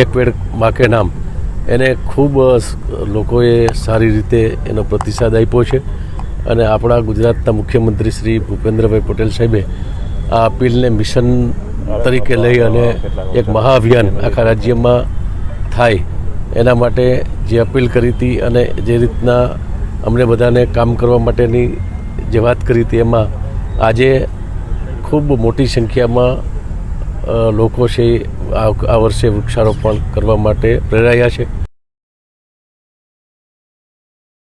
એક પેડ માકે નામ. એને ખૂબ લોકોએ સારી રીતે એનો પ્રતિસાદ આપ્યો છે. અને આપણા ગુજરાતના મુખ્યમંત્રી શ્રી ભૂપેન્દ્રભાઈ પટેલ સાહેબે આ અપીલને મિશન તરીકે લઈ અને એક મહાઅભિયાન આખા રાજ્યમાં થાય. એના માટે જે અપીલ કરી હતી અને જે રીતના અમને બધાને કામ કરવા માટેની જે વાત કરી હતી એમાં આજે ખૂબ મોટી સંખ્યામાં લોકો છે આ વર્ષે વૃક્ષારોપણ કરવા માટે પ્રેરાયા છે.